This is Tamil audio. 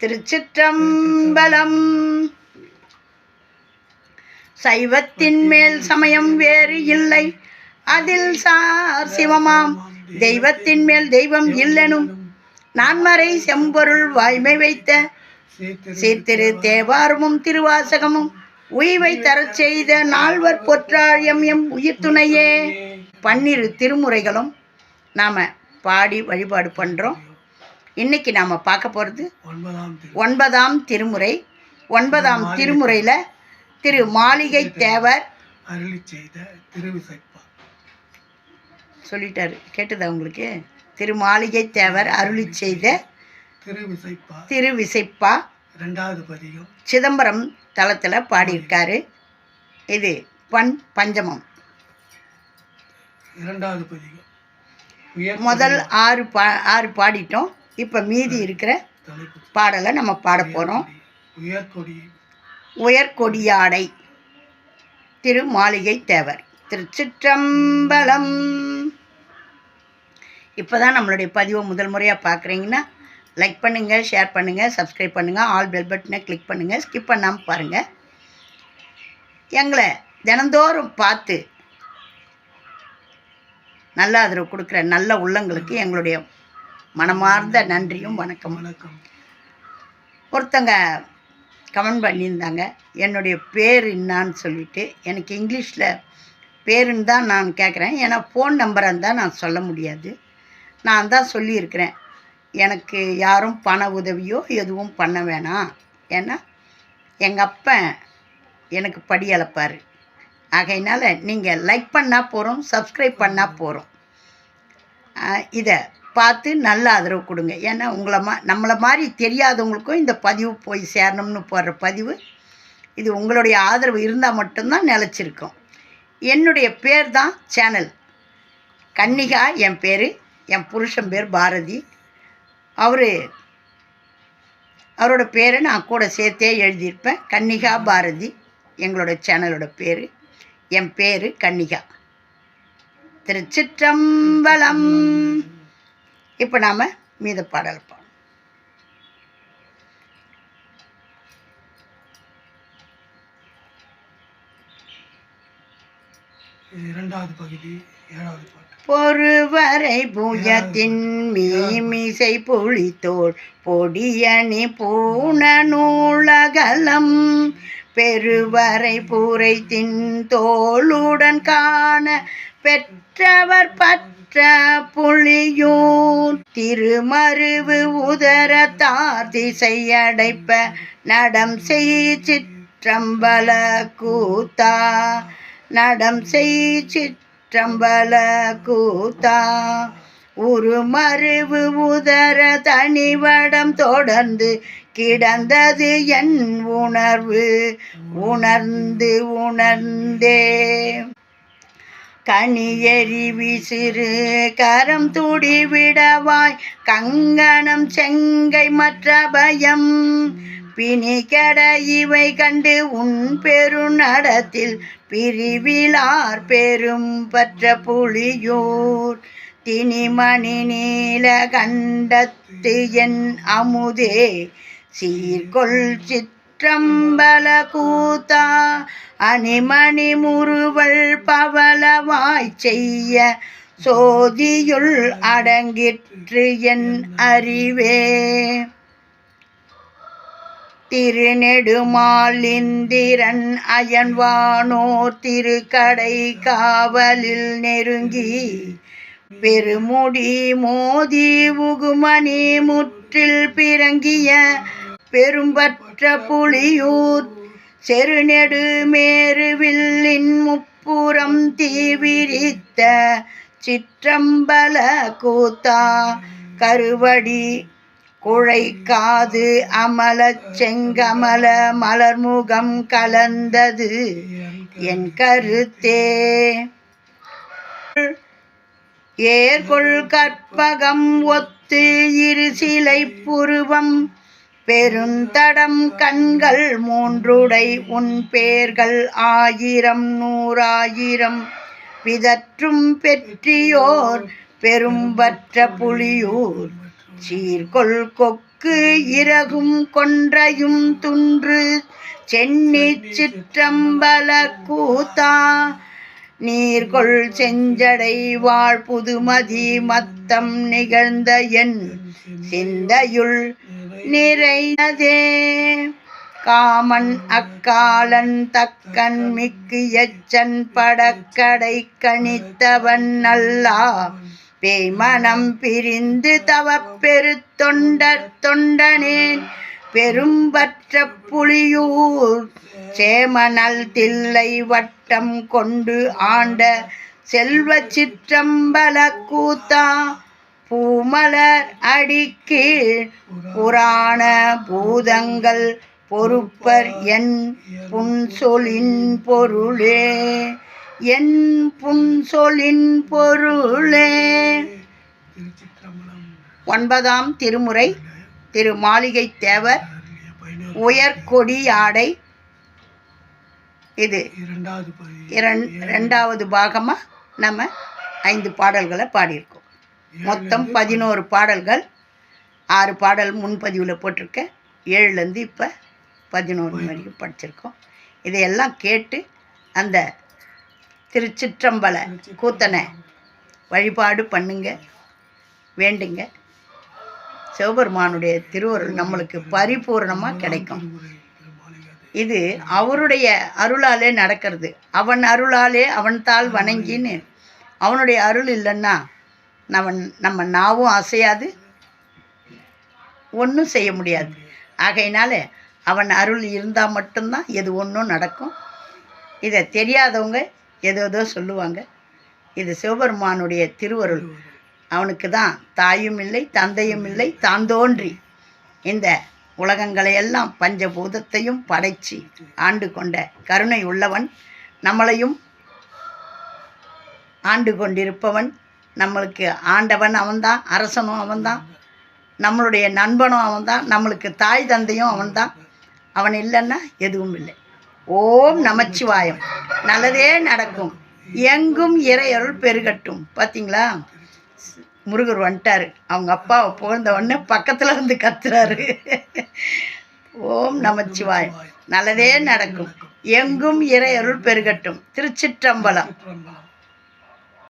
திருச்சிற்றம்பலம். சைவத்தின் மேல் சமயம் வேறு இல்லை. அதில் சார் சிவமாம். தெய்வத்தின் மேல் தெய்வம் இல்லெனும். நான்மறை செம்பொருள் வாய்மை வைத்த சீர்திரு தேவாரமும் திருவாசகமும் உய்வை தரச் செய்த நால்வர் பொற்றாழியம் எம் உயிர் துணையே பன்னிரு திருமுறைகளும் நாம் பாடி வழிபாடு பண்ணுறோம் இன்னைக்கு நாம் பார்க்க போகிறது ஒன்பதாம் திரு ஒன்பதாம் திருமுறை. ஒன்பதாம் திருமுறையில் திரு மாளிகை தேவர் அருளி செய்த திருவிசைப்பா. சொல்லிட்டாரு. கேட்டுதா உங்களுக்கு? திரு மாளிகை தேவர் அருளி செய்த திருவிசைப்பா. திரு விசைப்பா இரண்டாவது பதிகம். சிதம்பரம் தளத்தில் பாடியிருக்காரு. இது பண் பஞ்சமம். இரண்டாவது பதிகம். முதல் ஆறு பா ஆறு பாடிட்டோம். இப்போ மீதி இருக்கிற பாடலை நம்ம பாட போகிறோம் உயர்கொடி உயர்கொடியாடை திரு மாளிகை தேவர். திருச்சிற்றம்பலம். இப்போ தான் நம்மளுடைய பதிவை முதல் முறையாக பார்க்குறீங்கன்னா லைக் பண்ணுங்கள் ஷேர் பண்ணுங்கள் சப்ஸ்கிரைப் பண்ணுங்கள் ஆல் பெல் பட்டனை கிளிக் பண்ணுங்கள் ஸ்கிப் பண்ணாமல் பாருங்கள் எங்களை தினந்தோறும் பார்த்து நல்ல ஆதரவு கொடுக்குற நல்ல உள்ளங்களுக்கு எங்களுடைய மனமார்ந்த நன்றியும் வணக்கம். வணக்கம் ஒருத்தங்க கமெண்ட் பண்ணியிருந்தாங்க. என்னுடைய பேர் என்னான்னு சொல்லிட்டு எனக்கு இங்கிலீஷில் பேருன்னு தான் நான் கேட்குறேன் ஏன்னா ஃபோன் நம்பராக இருந்தால் நான் சொல்ல முடியாது. நான் தான் சொல்லியிருக்கிறேன். எனக்கு யாரும் பண உதவியோ எதுவும் பண்ண வேணாம். ஏன்னா எங்கள் அப்பன் எனக்கு படி அளப்பார். ஆகையினால் நீங்கள் லைக் பண்ணால் போகிறோம் சப்ஸ்கிரைப் பண்ணால் போகிறோம் இதை பார்த்து நல்ல ஆதரவு கொடுங்க. ஏன்னா உங்களை மா நம்மளை மாதிரி தெரியாதவங்களுக்கும் இந்த பதிவு போய் சேரணும்னு போடுற பதிவு இது உங்களுடைய ஆதரவு இருந்தால் மட்டும்தான் நிலச்சிருக்கும். என்னுடைய பேர் தான் சேனல். கன்னிகா என் பேர் என் புருஷன் பேர் பாரதி. அவர் அவரோட பேரை நான் கூட சேர்த்தே எழுதியிருப்பேன். கன்னிகா பாரதி எங்களோட சேனலோட பேர் என் பேர் கன்னிகா. திருச்சிற்றம்பலம். இப்போ நாம் மீத பாடல் பாடும் இரண்டாவது பகுதி ஏழாவது பாட்டு. பொறுவரை புயத்தின் மீமிசை புலித்தோள் பொடியணி பூண நூலகலம். பெருவரை புரைத்தின் தோளுடன் காண பெற்றவர் பற்ற புலியூர். திருமருவு உதரத்தார் திசையடைப்ப நடம் செய் சிற்றம்பல கூத்தா. நடம் செய் சிற்றம்பல கூத்தா. உருமருவு உதர தனிவடம் தொடர்ந்து கிடந்தது என் உணர்வு. உணர்ந்து உணர்ந்தே. கனியெறி விசிறு கரம் துடி விடவாய் கங்கணம் செங்கை மற்ற பயம் பிணிகட இவை கண்டு உன் பெருநடத்தில் பிரிவிலார் பெரும் பற்ற புலியூர். திணிமணி நீல கண்டத்து என் அமுதே. சீர்கொள் சிற்றம்பல கூத்தா அணிமணி முறுவல் பவளவாய் செய்ய சோதியுள் அடங்கிற்று என் அறிவே. திருநெடுமாலிந்திரன் அயன்வானோர் திருக்கடை காவலில் நெருங்கி பெருமுடி மோதி உகுமணி முற்றில் பிறங்கிய பெரும்பற்ற புலியூர் செருநெடு மேருவில்லின் முப்புறம் தீவிரித்த சிற்றம்பல கூத்தா. கருவடி குழைக்காது அமலச் செங்கமல மலர்முகம் கலந்தது என் கருத்தே. ஏர்கொள் கற்பகம் ஒத்து இரு சிலை புருவம் பெருந்தடம் கண்கள் மூன்றுடை உன் பேர்கள் ஆயிரம் நூறாயிரம். பிதற்றும் பெற்றியோர் பெரும்பற்ற புலியூர். சீர்கொள் கொக்கு இறகும் கொன்றையும் துன்று. சென்னி சிற்றம்பல கூத்தா. நீர்கொள் செஞ்சடை வாழ் புதுமதி மத்தம் நிகழ்ந்த என். சிந்தையுள் நிறைந்ததே. காமன் அக்காலன் தக்கன் மிக்கு எச்சன் படக்கடை கணித்தவன் அல்லா. பேய்மனம் பிரிந்து தவ பெரு தொண்டர் தொண்டனேன் பெரும்பற்ற புலியூர் சேமனல் தில்லை வட்டம் கொண்டு ஆண்ட செல்வ சிற்றம்பல கூத்தா. பூமலர் அடிக்கு புராண பூதங்கள் பொறுப்பர் என் புன்சொலின் பொருளே என் புன்சொலின் பொருளே. ஒன்பதாம் திருமுறை திரு மாளிகை தேவர் உயர்கொடியாடை உயர்கொடி ஆடை. இது இரண்டாவது இரண் ரெண்டாவது பாகமாக நம்ம ஐந்து பாடல்களை பாடியிருக்கோம். மொத்தம் பதினோரு பாடல்கள் ஆறு பாடல் முன்பதிவில் போட்டிருக்கேன் ஏழுலேருந்து இப்போ பதினோரு வரைக்கும் படிச்சிருக்கோம். இதையெல்லாம் கேட்டு அந்த திருச்சிற்றம்பல கூத்தனை வழிபாடு பண்ணுங்க வேண்டுங்க. சிவபெருமானுடைய திருவருள் நம்மளுக்கு பரிபூர்ணமாக கிடைக்கும். இது அவருடைய அருளாலே நடக்கிறது. அவன் அருளாலே அவன் தாள் வணங்கின்னு. அவனுடைய அருள் இல்லைன்னா நம்ம நம்ம நாவும் அசையாது ஒன்றும் செய்ய முடியாது. ஆகையினால அவன் அருள் இருந்தால் மட்டும்தான் எது ஒன்றும் நடக்கும். இதை தெரியாதவங்க ஏதோ ஏதோ சொல்லுவாங்க. இது சிவபெருமானுடைய திருவருள். அவனுக்கு தான் தாயும் இல்லை தந்தையும் இல்லை தான் தோன்றி இந்த உலகங்களை எல்லாம் பஞ்சபூதத்தையும் படைச்சி ஆண்டு கொண்ட கருணை உள்ளவன் நம்மளையும் ஆண்டு கொண்டிருப்பவன் நம்மளுக்கு ஆண்டவன் அவன்தான் அரசனும் அவன்தான் நம்மளுடைய நண்பனும் அவன்தான் நம்மளுக்கு தாய் தந்தையும் அவன்தான். அவன் இல்லைன்னா எதுவும் இல்லை. ஓம் நமச்சிவாயம். நல்லதே நடக்கும். எங்கும் இறையருள் பெருகட்டும். பார்த்தீங்களா முருகர் வந்துட்டாரு. அவங்க அப்பாவை புகழ்ந்த உடனே பக்கத்தில் வந்து கத்துறாரு. ஓம் நமச்சிவாயம். நல்லதே நடக்கும். எங்கும் இறையருள் பெருகட்டும். திருச்சிற்றம்பலம்.